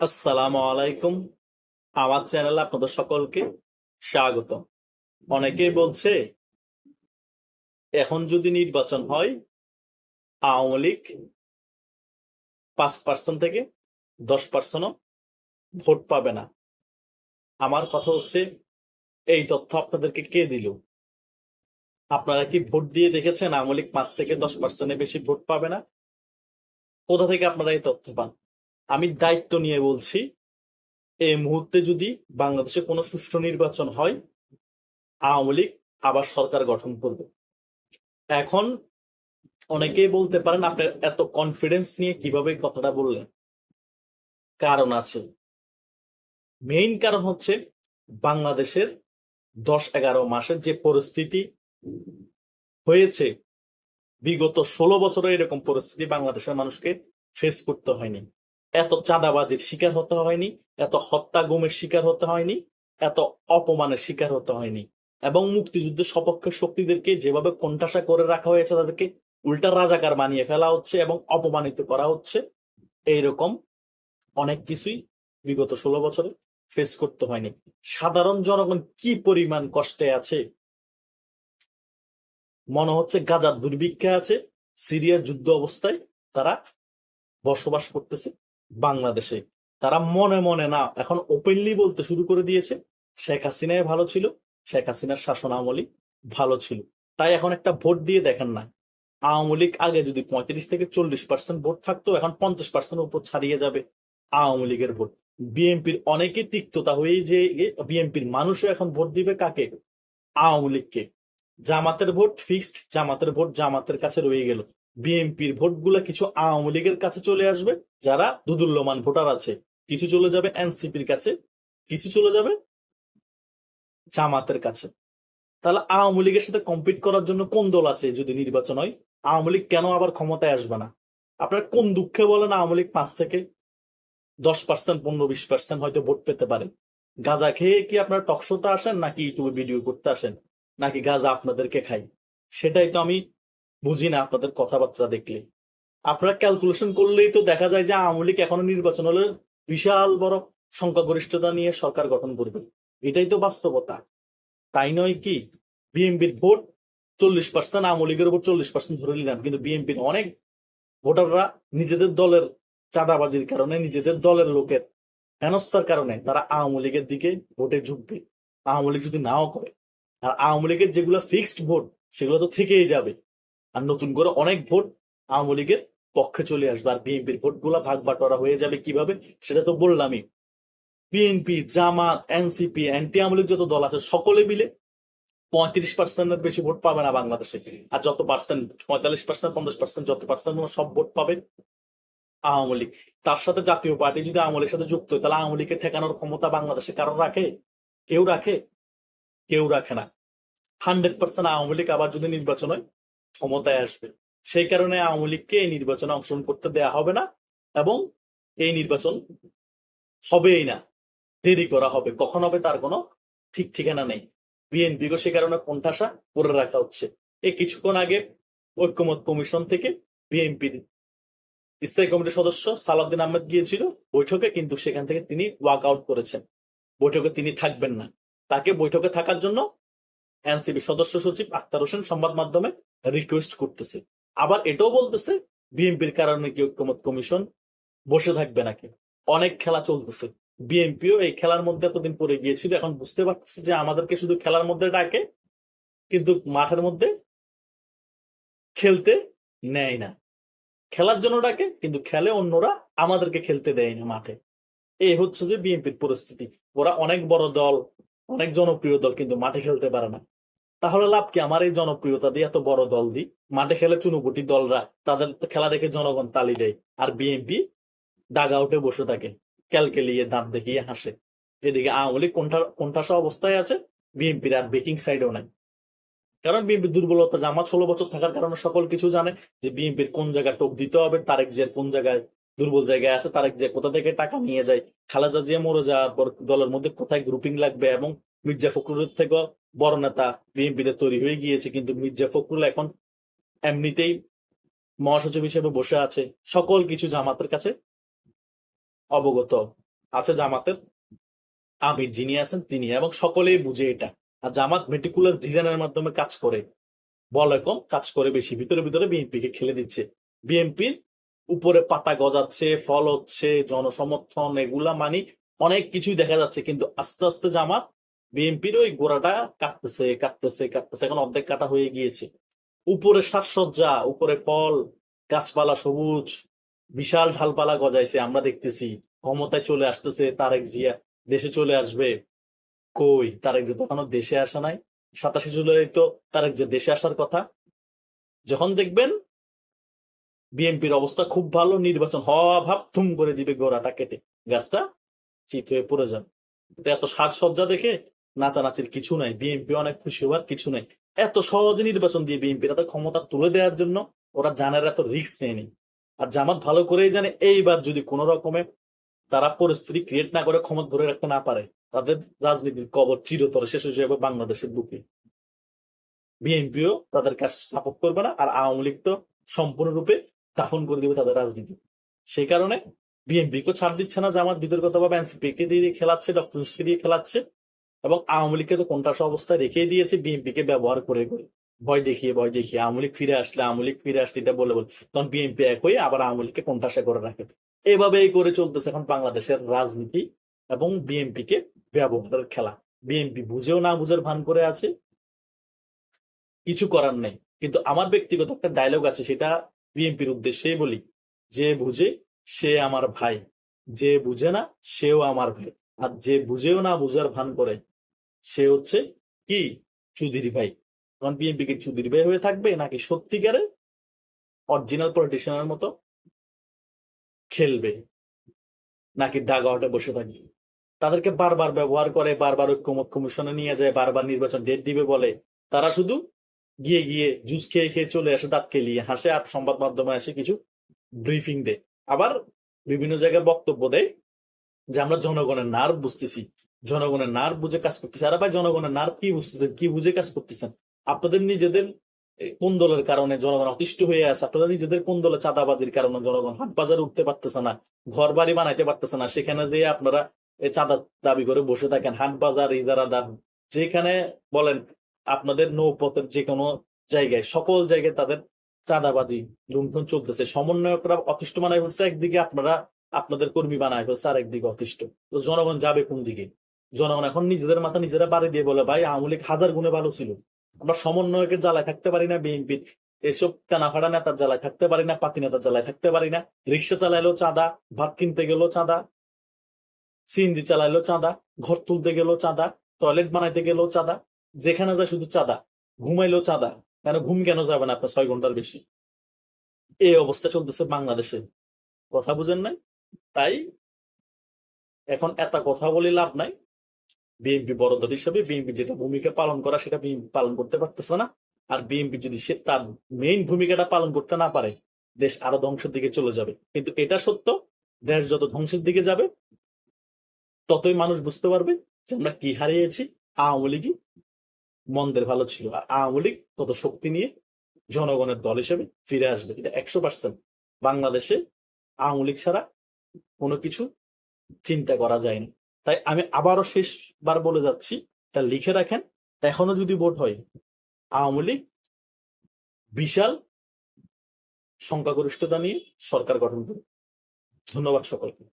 আসসালামু আলাইকুম। আমার চ্যানেলে আপনাদের সকলকে স্বাগত অনেকেই বলছে, এখন যদি নির্বাচন হয়, আওয়ামী লীগ পাঁচ পার্সেন্ট থেকে দশ পার্সেন্টও ভোট পাবে না। আমার কথা হচ্ছে, এই তথ্য আপনাদেরকে কে দিল? আপনারা কি ভোট দিয়ে দেখেছেন আওয়ামী লীগ পাঁচ থেকে দশ পার্সেন্টের বেশি ভোট পাবে না? কোথা থেকে আপনারা এই তথ্য পান? আমি দায়িত্ব নিয়ে বলছি, এই মুহূর্তে যদি বাংলাদেশে কোনো সুষ্ঠু নির্বাচন হয়, আওয়ামী লীগ আবার সরকার গঠন করবে। এখন অনেকেই বলতে পারেন আপনার এত কনফিডেন্স নিয়ে কীভাবে কথাটা বললেন? কারণ আছে। মেইন কারণ হচ্ছে বাংলাদেশের দশ এগারো মাসের যে পরিস্থিতি হয়েছে, বিগত ষোলো বছরে এরকম পরিস্থিতি বাংলাদেশের মানুষকে ফেস করতে হয়নি। এত চাঁদাবাজির শিকার হতে হয়নি, এত হত্যা গুমের শিকার হতে হয়নি, এত অপমানের শিকার হতে হয়নি। এবং মুক্তিযুদ্ধের সপক্ষে শক্তিদেরকে যেভাবে কোণঠাসা করে রাখা হয়েছে, তাদেরকে উল্টা রাজাকার বানিয়ে ফেলা হচ্ছে এবং অপমানিত করা হচ্ছে, এইরকম অনেক কিছুই বিগত ষোলো বছরে ফেস করতে হয়নি। সাধারণ জনগণ কি পরিমাণ কষ্টে আছে? মনে হচ্ছে গাজার দুর্ভিক্ষে আছে, সিরিয়ার যুদ্ধ অবস্থায় তারা বসবাস করতেছে। বাংলাদেশে। তারা মনে মনে না, এখন ওপেনলি বলতে শুরু করে দিয়েছে, শেখ হাসিনায় ভালো ছিল, শেখ হাসিনার শাসন আমলি ভালো ছিল। তাই এখন একটা ভোট দিয়ে দেখেন না, আওয়ামী লীগ আগে যদি পঁয়ত্রিশ থেকে চল্লিশ পার্সেন্ট ভোট থাকতো, এখন পঞ্চাশ পার্সেন্ট উপর ছাড়িয়ে যাবে আওয়ামী লীগের ভোট। বিএনপির অনেকে তিক্ততা হয়ে যে বিএনপির মানুষও এখন ভোট দিবে কাকে? আওয়ামী লীগকে। জামাতের ভোট ফিক্সড জামাতের ভোট জামাতের কাছে রয়ে গেল। বিএনপির ভোটগুলো কিছু আওয়ামী লীগের কাছে চলে আসবে, যারা দুদুল্যমান ভোটার আছে। কিছু চলে যাবে এনসিপির কাছে, কিছু চলে যাবে জামাতের কাছে। তাহলে আওয়ামী লীগের সাথে কম্পিট করার জন্য কোন দল আছে যদি নির্বাচন হয়? আওয়ামী লীগ কেন আবার ক্ষমতায় আসবে না? আপনার কোন দুঃখে বলেন আওয়ামী লীগ পাঁচ থেকে দশ পার্সেন্ট পনেরো, বিশ পার্সেন্ট হয়তো ভোট পেতে পারে? গাঁজা খেয়ে কি আপনার টকশোতে আসেন নাকি ইউটিউবে ভিডিও করতে আসেন? নাকি গাঁজা আপনাদেরকে খাই? সেটাই তো আমি বুঝি না আপনাদের কথাবার্তা দেখলে। আপনারা ক্যালকুলেশন করলেই তো দেখা যায় যে আওয়ামী লীগ এখনও নির্বাচন হলে বিশাল বড় সংখ্যাগরিষ্ঠতা নিয়ে সরকার গঠন করবে। এটাই তো বাস্তবতা। তাই নয় কি? বিএনপির ভোট চল্লিশ পার্সেন্ট আওয়ামী লীগের উপর চল্লিশ পার্সেন্ট ধরে নিলাম। কিন্তু বিএনপির অনেক ভোটাররা নিজেদের দলের চাঁদাবাজির কারণে, নিজেদের দলের লোকের হেনস্থার কারণে তারা আওয়ামী লীগের দিকে ভোটে ঝুঁকবে। আওয়ামী লীগ যদি নাও করে, আর আওয়ামী লীগের যেগুলো ফিক্সড ভোট, সেগুলো তো থেকেই যাবে। আর নতুন করে অনেক ভোট আওয়ামী লীগের পক্ষে চলে আসবে আর বিএনপির ভোটগুলা ভাগ বাটোয়ারা হয়ে যাবে কীভাবে? সেটা তো বললামই। B N P, Jamaat, N C P anti Awami League যত দল আছে, সকলে মিলে পঁয়ত্রিশ পার্সেন্টের বেশি ভোট পাবে না বাংলাদেশে। আর যত পার্সেন্ট পঁয়তাল্লিশ পার্সেন্ট পঞ্চাশ পার্সেন্ট যত পার্সেন্ট সব ভোট পাবে আওয়ামী লীগ। তার সাথে জাতীয় পার্টি যদি আওয়ামী লীগের সাথে যুক্ত হয়, তাহলে আওয়ামী লীগের ঠেকানোর ক্ষমতা বাংলাদেশে কারণ রাখে? কেউ রাখে? কেউ রাখে না। হান্ড্রেড পার্সেন্ট আওয়ামী লীগ আবার যদি নির্বাচন হয় ক্ষমতায় আসবে। সেই কারণে আওয়ামী লীগকে এই নির্বাচনে অংশগ্রহণ করতে দেয়া হবে না এবং এই নির্বাচন হবেই না, দেরি করা হবে। কখন হবে তার কোনো ঠিক ঠিকানা নেই। বিএনপিকে সে কারণে কোণঠাসা করে রাখা হচ্ছে। এই কিছুক্ষণ আগে ঐক্যমত কমিশন থেকে বিএনপির স্থায়ী কমিটির সদস্য সালাউদ্দিন আহমেদ গিয়েছিল বৈঠকে, কিন্তু সেখান থেকে তিনি ওয়াক আউট করেছেন। বৈঠকে তিনি থাকবেন না। তাকে বৈঠকে থাকার জন্য এনসিবি সদস্য সচিব আক্তার হোসেন সংবাদ মাধ্যমে রিকোয়েস্ট করতেছে। আবার এটাও বলতেছে, বিএনপির কারণে কি ঐক্যমত কমিশন বসে থাকবে নাকি? অনেক খেলা চলতেছে। বিএনপিও এই খেলার মধ্যে এতদিন পরে গিয়েছিল, এখন বুঝতে পারতেছে যে আমাদেরকে শুধু খেলার মধ্যে ডাকে, কিন্তু মাঠের মধ্যে খেলতে নেয় না। খেলার জন্য ডাকে, কিন্তু খেলে অন্যরা আমাদেরকে খেলতে দেয় না মাঠে। এই হচ্ছে যে বিএনপির পরিস্থিতি। ওরা অনেক বড় দল, অনেক জনপ্রিয় দল, কিন্তু মাঠে খেলতে পারে না। তাহলে লাভ কি? আমার এই জনপ্রিয়তা দিয়ে এত বড় দল দি মাঠে খেলে চুনুপুটি দলরা তাদের খেলা দেখে জনগণ তালি দেয় আর বিএনপি ডাগা উঠে বসে থাকে, ক্যালকেলিয়ে দাঁত দেখিয়ে হাসে। এদিকে আওয়ামী লীগ কোনটা কোনঠাসা অবস্থায় আছে? বিএনপির আর বেকিং সাইডেও নাই। কারণ বিএনপির দুর্বলতা জামাত ষোলো বছর থাকার কারণে সকল কিছু জানে যে বিএনপির কোন জায়গায় টোপ দিতে হবে, তারেক জিয়ার কোন জায়গায় দুর্বল জায়গায় আছে, তারেক জিয়া কোথা থেকে টাকা নিয়ে যায়, খালেদা জিয়া মরে যাওয়ার পর দলের মধ্যে কোথায় গ্রুপিং লাগবে এবং মির্জা ফখরুলের থেকেও বড় নেতা বিএনপিতে তৈরি হয়ে গিয়েছে, কিন্তু মির্জা ফখরুল এখন এমনিতেই মহাসচিব হিসেবে বসে আছে, সকল কিছু জামাতের কাছে অবগত আছে, জামাতের আমির যিনি আছেন তিনি, এবং সকলেই বুঝে এটা। আর জামাত মেটিকুলাস ডিজাইনের মাধ্যমে কাজ করে, বলে কম কাজ করে বেশি, ভিতরে ভিতরে বিএনপি কে খেলে দিচ্ছে। বিএনপির উপরে পাতা গজাচ্ছে, ফল হচ্ছে, জনসমর্থন, এগুলা মানি অনেক কিছুই দেখা যাচ্ছে, কিন্তু আস্তে আস্তে জামাত বিএনপির ওই গোড়াটা কাটতেছে কাটতেছে কাটতেছে এখন অর্ধেক কাটা হয়ে গিয়েছে। উপরে সাজসজ্জা, উপরে ফল, গাছপালা সবুজ, বিশাল ঢালপালা গজাইছে, আমরা দেখতেছি। ক্ষমতায় চলে আসতেছে তারেক জিয়া, দেশে চলে আসবে। কই? তারেক যে তখনও দেশে আসা নাই। সাতাশে জুলাই তো তারেক যে দেশে আসার কথা। যখন দেখবেন বিএনপির অবস্থা খুব ভালো, নির্বাচন হওয়া ভাব থুম করে দিবে গোড়াটা কেটে। গাছটা চিত হয়ে পড়ে যাবে। এত সাজসজ্জা দেখে নাচানাচির কিছু নাই, বিএনপি অনেক খুশি হওয়ার কিছু নাই। এত সহজে নির্বাচন দিয়ে বিএনপি তাদের ক্ষমতা তুলে দেওয়ার জন্য ওরা জানার এত রিস্ক নেয়নি আর জামাত ভালো করেই জানে, এইবার যদি কোন রকমে তারা পরিস্থিতি ক্রিয়েট না করে, ক্ষমতা ধরে রাখতে না পারে, তাদের রাজনীতির কবর চিরতরে শেষ হয়ে যাবে বাংলাদেশের বুকে। বিএনপিও তাদের কাজ সাপোর্ট করবে না, আর আওয়ামী লীগ তো সম্পূর্ণরূপে দাফন করে দিবে তাদের রাজনীতি। সেই কারণে বিএনপি কেও ছাড় দিচ্ছে না, জামাত বিতর্কতভাবে এনসিপি কে দিয়ে খেলাচ্ছে ডক্টর দিয়ে খেলাচ্ছে। এবং আওয়ামী লীগকে তো কোনটাস অবস্থায় রেখে দিয়েছে বিএনপি কে ব্যবহার করে করে। ভয় দেখিয়ে ভয় দেখিয়ে, আওয়ামী লীগ ফিরে আসলে, আওয়ামী লীগ ফিরে আসলে এটা বলে বলে। তখন বিএনপি এক হয়ে আবার আওয়ামী লীগকে কোনটাসা করে রাখে। এভাবেই করে চলতেছে এখন বাংলাদেশের রাজনীতি এবং বিএনপি কে ব্যবহারের খেলা। বিএনপি বুঝেও না বুঝের ভান করে আছে। কিছু করার নেই। কিন্তু আমার ব্যক্তিগত একটা ডায়লগ আছে, সেটা বিএনপির উদ্দেশ্যেই বলি। যে বুঝে সে আমার ভাই, যে বুঝে না সেও আমার ভাই। আর যে বুঝেও না বুঝার ভান করে সে হচ্ছে কি? চুদির ভাই। তখন বিএনপি কি চুদির ভাই হয়ে থাকবে, নাকি সত্যিকারে অরিজিনাল পলিটিশিয়ানের মতো খেলবে, নাকি ডাগাওয়াটে বসে থাকবে। তাদেরকে বারবার ব্যবহার করে, বারবার ঐক্যমত কমিশনে নিয়ে যায়, বারবার নির্বাচন ডেট দিবে বলে। তারা শুধু গিয়ে গিয়ে জুস খেয়ে খেয়ে চলে আসে, দাঁত খেলিয়ে হাসে আর সংবাদ মাধ্যমে এসে কিছু ব্রিফিং দেয়। আবার বিভিন্ন জায়গায় বক্তব্য দেয় যে, আমরা জনগণের নার্ভ বুঝতেছি জনগণের নার্ভ বুঝে কাজ করতেছি। আরে ভাই, জনগণের নার্ভ কি বুঝতেছেন কি বুঝে কাজ করতেছেন আপনাদের নিজেদের কোন দলের কারণে জনগণ অতিষ্ঠ হয়ে আছে? আপনাদের নিজেদের কোন দলের চাঁদাবাজির কারণে জনগণ হাট বাজারে উঠতে পারতেছে না ঘর বাড়ি বানাইতে পারতেছে না? সেখানে দিয়ে আপনারা চাঁদা দাবি করে বসে থাকেন। হাট বাজার ইজারাদার যেখানে বলেন আপনাদের নৌপথের যে কোনো জায়গায়, সকল জায়গায় তাদের চাঁদাবাজি, লুণ্ঠন চলতেছে। সমন্বয়করা অতিষ্ঠ বানায় হচ্ছে, একদিকে আপনারা আপনাদের কর্মী বানায় হচ্ছে আর একদিকে অতিষ্ঠ। তো জনগণ যাবে কোন দিকে? জনগণ এখন নিজেদের মাথা নিজেরা বাড়ি দিয়ে বলে, ভাই, আওয়ামী লীগ হাজার গুণে ভালো ছিল। আমরা সমন্বয়কের জ্বালায় থাকতে পারি না বিএনপির এসব টানাফাড়া নেতার জ্বালায় থাকতে পারি না, পাতি নেতার জ্বালায় থাকতে পারি না। রিক্সা চালাইলো চাঁদা, ভাত কিনতে গেলেও চাঁদা, সিএনজি চালাইলো চাঁদা, ঘর তুলতে গেলেও চাঁদা, টয়লেট বানাইতে গেলেও চাঁদা, যেখানে যায় শুধু চাঁদা ঘুমাইলো চাঁদা। কেন ঘুম কেন যাবে না আপনার ছয় ঘণ্টার বেশি? এই অবস্থা চলতেছে বাংলাদেশে। কথা বুঝেন নাই? তাই এখন এত কথা বলে লাভ নাই। বিএনপি বড় দল হিসেবে বিএনপি যেটা ভূমিকা পালন করা সেটা বিএনপি পালন করতে পারতেছে না। আর বিএনপি যদি সে তার মেইন ভূমিকাটা পালন করতে না পারে, দেশ আরও ধ্বংসের দিকে চলে যাবে। কিন্তু এটা সত্য, দেশ যত ধ্বংসের দিকে যাবে, ততই মানুষ বুঝতে পারবে যে আমরা কি হারিয়েছি, আওয়ামী লীগই মন্দের ভালো ছিল। আর আওয়ামী লীগ তত শক্তি নিয়ে জনগণের দল হিসেবে ফিরে আসবে। এটা একশো পার্সেন্ট বাংলাদেশে আওয়ামী লীগ ছাড়া কোনো কিছু চিন্তা করা যায় না। তাই আমি আবারও শেষবার বলে যাচ্ছি তা লিখে রাখেন। এখনও যদি ভোট হয়, আওয়ামী লীগ বিশাল সংখ্যাগরিষ্ঠতা নিয়ে সরকার গঠন করে ধন্যবাদ সকলকে।